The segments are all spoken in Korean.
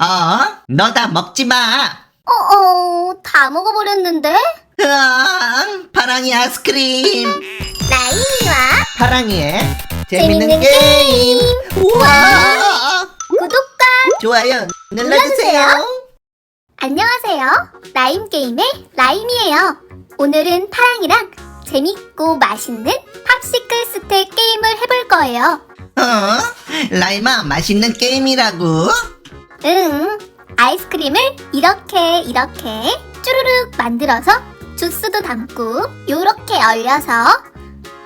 어? 너 다 먹지 마. 어어, 다 먹어버렸는데? 으아, 파랑이 아이스크림. 나이와 파랑이의 재밌는 재밌는 게임. 우와. 구독과 좋아요 눌러주세요. 안녕하세요. 라임게임의 라임이에요. 오늘은 파랑이랑 재밌고 맛있는 팝시클 스택 게임을 해볼 거예요. 어? 라이마 맛있는 게임이라고? 응. 아이스크림을 이렇게 이렇게 쭈루룩 만들어서 주스도 담고 요렇게 얼려서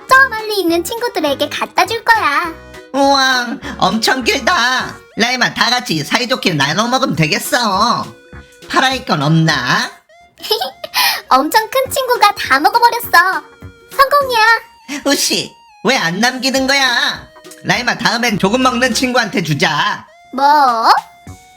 저 멀리 있는 친구들에게 갖다 줄 거야. 우와 엄청 길다. 라이마 다 같이 사이좋게 나눠 먹으면 되겠어. 파랑이 건 없나? 엄청 큰 친구가 다 먹어버렸어. 성공이야. 우씨 왜 안 남기는 거야? 라이마 다음엔 조금 먹는 친구한테 주자. 뭐?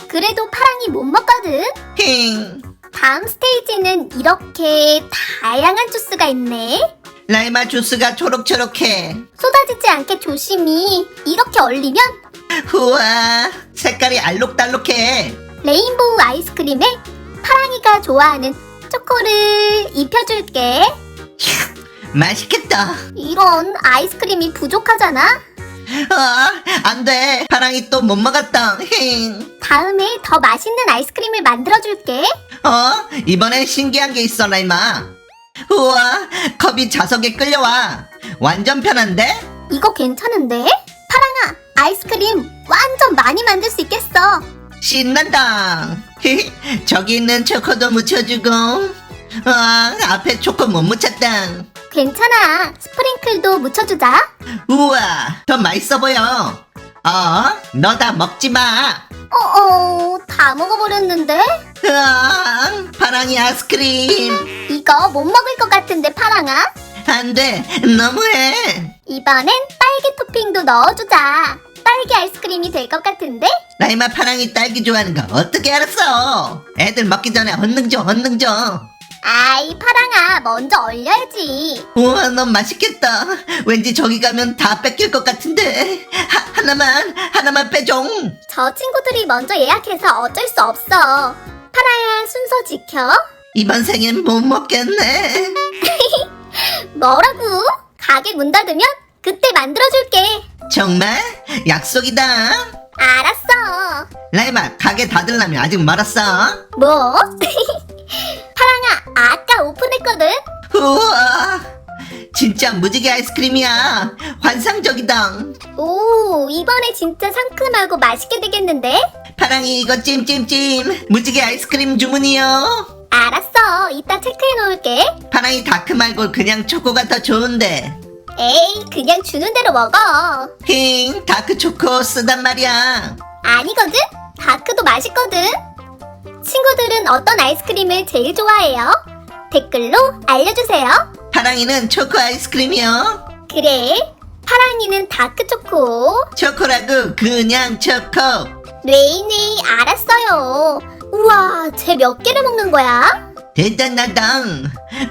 그래도 파랑이 못 먹거든. 힝. 다음 스테이지는 이렇게 다양한 주스가 있네. 라이마 주스가 초록초록해. 쏟아지지 않게 조심히 이렇게 얼리면 우와 색깔이 알록달록해. 레인보우 아이스크림에 파랑이가 좋아하는 초코를 입혀줄게. 맛있겠다. 이런 아이스크림이 부족하잖아. 아, 안 돼. 파랑이 또 못 먹었다. 힝. 다음에 더 맛있는 아이스크림을 만들어줄게. 어? 이번엔 신기한 게 있어, 라이마. 우와, 컵이 자석에 끌려와. 완전 편한데? 이거 괜찮은데? 파랑아, 아이스크림 완전 많이 만들 수 있겠어. 신난다. 히히, 저기 있는 초코도 묻혀주고. 아, 앞에 초코 못 묻혔다. 괜찮아. 스프링클도 묻혀주자. 우와, 더 맛있어 보여. 어? 너 다 먹지 마. 어어, 다 먹어버렸는데? 으아, 파랑이 아이스크림. 이거 못 먹을 것 같은데, 파랑아? 안 돼, 너무해. 이번엔 딸기 토핑도 넣어주자. 딸기 아이스크림이 될 것 같은데? 라이마 파랑이 딸기 좋아하는 거 어떻게 알았어? 애들 먹기 전에 헌능 줘, 헌능 줘. 아이, 파랑아, 먼저 얼려야지. 우와, 너무 맛있겠다. 왠지 저기 가면 다 뺏길 것 같은데. 하, 하나만, 하나만 빼줘. 저 친구들이 먼저 예약해서 어쩔 수 없어. 파랑아, 순서 지켜. 이번 생엔 못 먹겠네. 뭐라고? 가게 문 닫으면 그때 만들어줄게. 정말? 약속이다. 알았어. 라이마, 가게 닫으려면 아직 멀었어. 뭐? 파랑아, 아까 오픈했거든? 우와, 진짜 무지개 아이스크림이야. 환상적이다. 오, 이번에 진짜 상큼하고 맛있게 되겠는데? 파랑이 이거 찜찜찜. 무지개 아이스크림 주문이요. 알았어. 이따 체크해 놓을게. 파랑이 다크 말고 그냥 초코가 더 좋은데. 에이, 그냥 주는 대로 먹어. 힝, 다크 초코 쓰단 말이야. 아니거든? 다크도 맛있거든? 친구들은 어떤 아이스크림을 제일 좋아해요? 댓글로 알려주세요. 파랑이는 초코 아이스크림이요. 그래. 파랑이는 다크 초코. 초코라고 그냥 초코. 네네, 알았어요. 우와, 쟤 몇 개를 먹는 거야? 대단하다.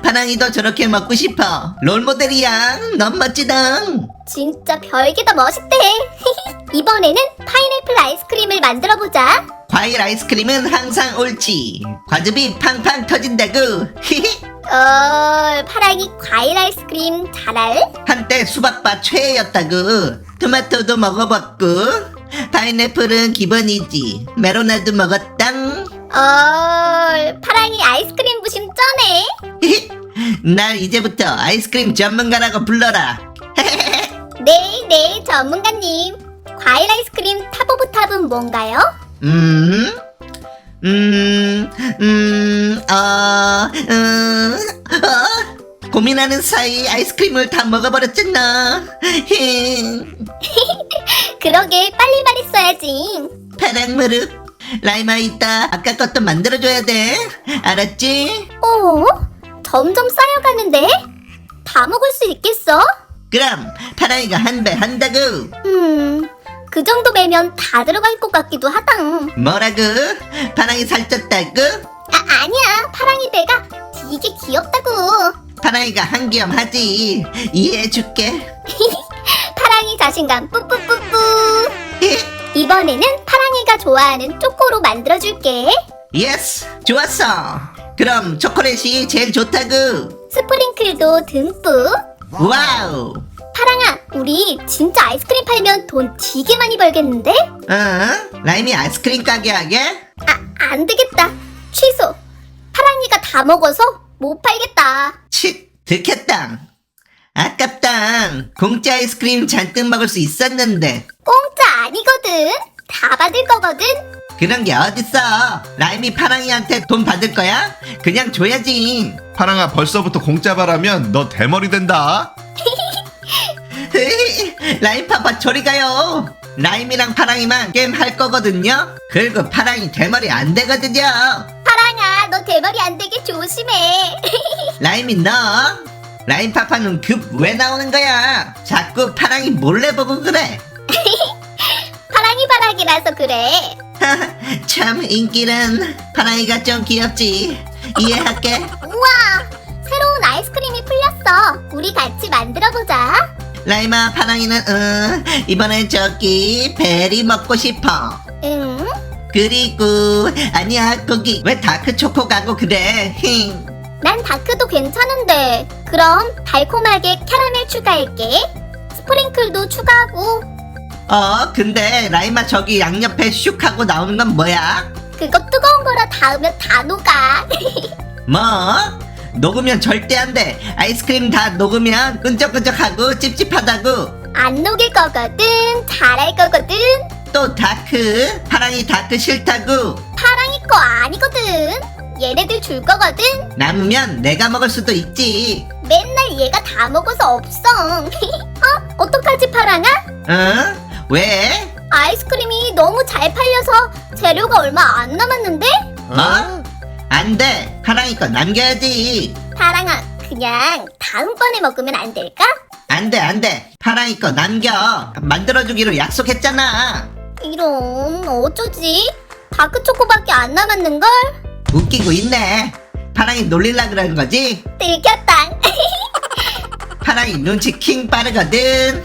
파랑이도 저렇게 먹고 싶어. 롤모델이야. 너무 멋지다. 진짜 별게 다 멋있대. 이번에는 파인애플 아이스크림을 만들어 보자. 과일 아이스크림은 항상 옳지. 과즙이 팡팡 터진다고. 히히. 어, 파랑이 과일 아이스크림 잘 알? 한때 수박바 최애였다고. 토마토도 먹어봤고. 파인애플은 기본이지. 메로나도 먹었당. 어, 파랑이 아이스크림 부심 쩌네. 히히. 날 이제부터 아이스크림 전문가라고 불러라. 네, 네, 전문가님. 과일 아이스크림 탑 오브 탑은 뭔가요? 음, 음, 음, 어, 음, 어? 고민하는 사이 아이스크림을 다 먹어버렸잖아. 힝, 그러게 빨리 말했어야지. 파랑 무릎. 라이마 이따 아까 것도 만들어줘야 돼. 알았지? 어? 점점 쌓여가는데? 다 먹을 수 있겠어? 그럼 파랑이가 한 배 한다고. 음, 그 정도 매면 다 들어갈 것 같기도 하당. 뭐라고? 파랑이 살쪘다고? 아, 아니야. 파랑이 배가 되게 귀엽다고. 파랑이가 한기염하지. 이해해줄게. 파랑이 자신감 뿌뿌뿌뿌. 이번에는 파랑이가 좋아하는 초코로 만들어줄게. 예스 좋았어 그럼 초콜릿이 제일 좋다구 스프링클도 듬뿍. 와우 파랑아, 우리 진짜 아이스크림 팔면 돈 되게 많이 벌겠는데? 어? 라임이 아이스크림 가게 하게? 아, 안 되겠다. 취소. 파랑이가 다 먹어서 못 팔겠다. 치 듣겠다 아깝다 공짜 아이스크림 잔뜩 먹을 수 있었는데 공짜 아니거든. 다 받을 거거든. 그런 게 어딨어 라임이 파랑이한테 돈 받을 거야? 그냥 줘야지 파랑아 벌써부터 공짜 바라면 너 대머리 된다. 라임 파파 저리 가요 라임이랑 파랑이만 게임 할 거거든요 그리고 파랑이 대머리 안 되거든요 파랑아, 너 대머리 안 되게 조심해. 라임이 너 라임 파파는 급 왜 나오는 거야 자꾸 파랑이 몰래 보고 그래 파랑이 바락이라서 그래. 참 인기는 파랑이가 좀 귀엽지 이해할게 우와, 새로운 아이스크림이 풀렸어. 우리 같이 만들어 보자. 라임아 파랑이는 응 이번엔 저기 베리 먹고 싶어 응? 그리고 아니야 거기 왜 다크 초코 가고 그래 힝 난 다크도 괜찮은데. 그럼 달콤하게 캐러멜 추가할게. 스프링클도 추가하고. 어 근데 라임아 저기 양옆에 슉 하고 나오는 건 뭐야 그거 뜨거운 거라 닿으면 다 녹아. 뭐 녹으면 절대 안 돼 아이스크림 다 녹으면 끈적끈적하고 찝찝하다고 안 녹일 거거든. 잘할 거거든. 또 다크 파랑이 다크 싫다고 파랑이 거 아니거든. 얘네들 줄 거거든. 남으면 내가 먹을 수도 있지 맨날 얘가 다 먹어서 없어. 어? 어떡하지 파랑아? 응? 왜? 아이스크림이 너무 잘 팔려서 재료가 얼마 안 남았는데? 어? 안 돼 파랑이 거 남겨야지 파랑아, 그냥 다음번에 먹으면 안 될까? 안 돼 안 돼 파랑이 거 남겨 만들어주기로 약속했잖아 이런 어쩌지? 다크초코밖에 안 남았는걸? 웃기고 있네 파랑이 놀릴라 그러는 거지? 들켰다. 파랑이 눈치 킹 빠르거든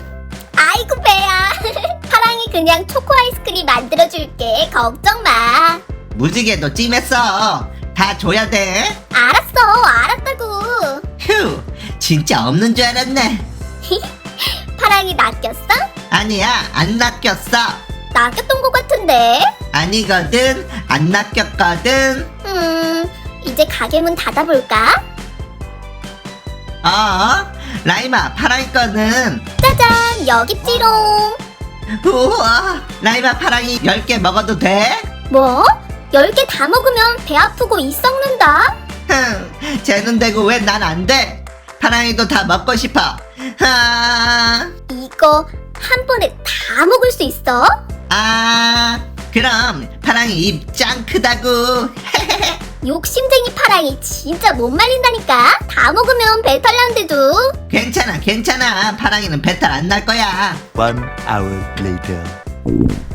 아이고 배야. 파랑이 그냥 초코 아이스크림 만들어줄게. 걱정 마. 무지개도 찜했어 다 줘야 돼 알았어, 알았다고. 휴 진짜 없는 줄 알았네 파랑이 낚였어? 아니야 안 낚였어 낚였던 것 같은데. 아니거든 안 낚였거든 음, 이제 가게 문 닫아볼까? 어 라임아 파랑이 거는 짜잔, 여기 있지롱. 우와 라임아 파랑이 10개 먹어도 돼? 뭐? 10개 다 먹으면 배 아프고 이 썩는다? 흥 쟤는 되고 왜 난 안 돼? 파랑이도 다 먹고 싶어 아, 이거 한 번에 다 먹을 수 있어? 아 그럼 파랑이 입 짱 크다고 욕심쟁이 파랑이 진짜 못 말린다니까? 다 먹으면 배탈 난대도. 괜찮아 괜찮아 파랑이는 배탈 안 날 거야 One hour later.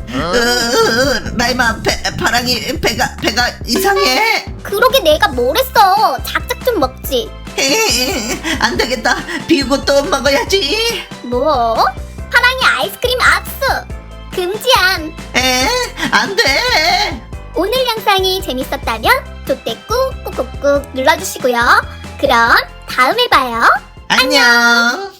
으, 라임아 배, 파랑이 배가 배가 이상해 그러게 내가 뭘 했어. 작작 좀 먹지. 안 되겠다 비우고 또 먹어야지 뭐? 파랑이 아이스크림 압수! 금지함! 에 안 돼 오늘 영상이 재밌었다면 좋댓꾹 꾹꾹꾹 눌러주시고요. 그럼 다음에 봐요. 안녕